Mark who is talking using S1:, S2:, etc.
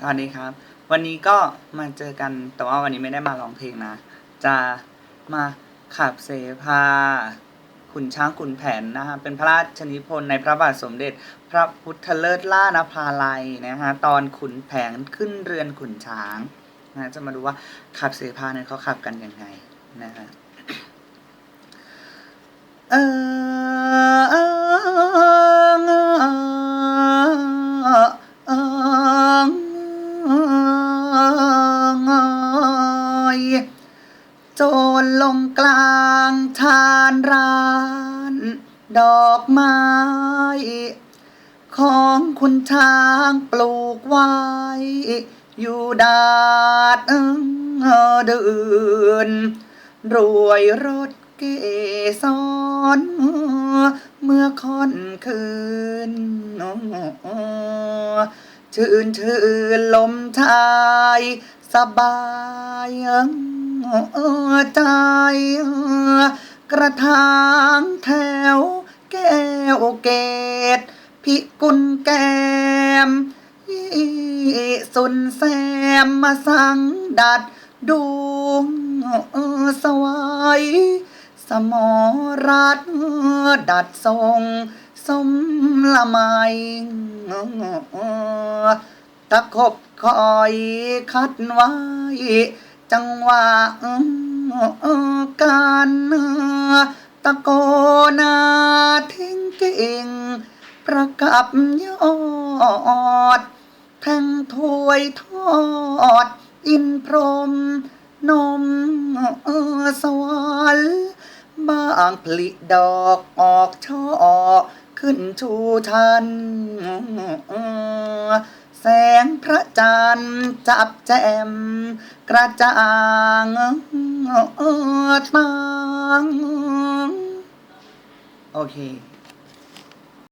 S1: สวัสดีครับ วันนี้ก็มาเจอกันแต่ว่าวันนี้ไม่ได้มาร้องเพลงนะ จะมาขับเสพาขุนช้างขุนแผนนะฮะเป็นพระราชนิพนธ์ในพระบาทสมเด็จ พระพุทธเลิศล่านภาลัยนะฮะตอนขุนแผนขึ้นเรือนขุนช้างนะจะมาดูว่าขับเสพาเนี่ยเขาขับกันยังไงนะฮะเออ ลงกลางชานร้าน ดอกไม้ ของคุณช้างปลูกไว้ อยู่ดาดเออเดินรวยรถเกสรเมื่อค่อนคืนชื่นชื่นลมชาย สบายเออ ใจ กระทางแถว แก้วเกตพิกุลแกมสุนแซมมาสังดัดดูสวายสมรัฐดัดทรงสมละไมตะขบคอยคัดไว้ จังหวะการตะโกนาทิ้งกิ่งประกับยอดแทงถวยทอด อินพรม นมสวรรค์บางผลิดอกออกช่อขึ้นชูชันแสงพระจันทร์จับแจม กระจ่างตังโอเค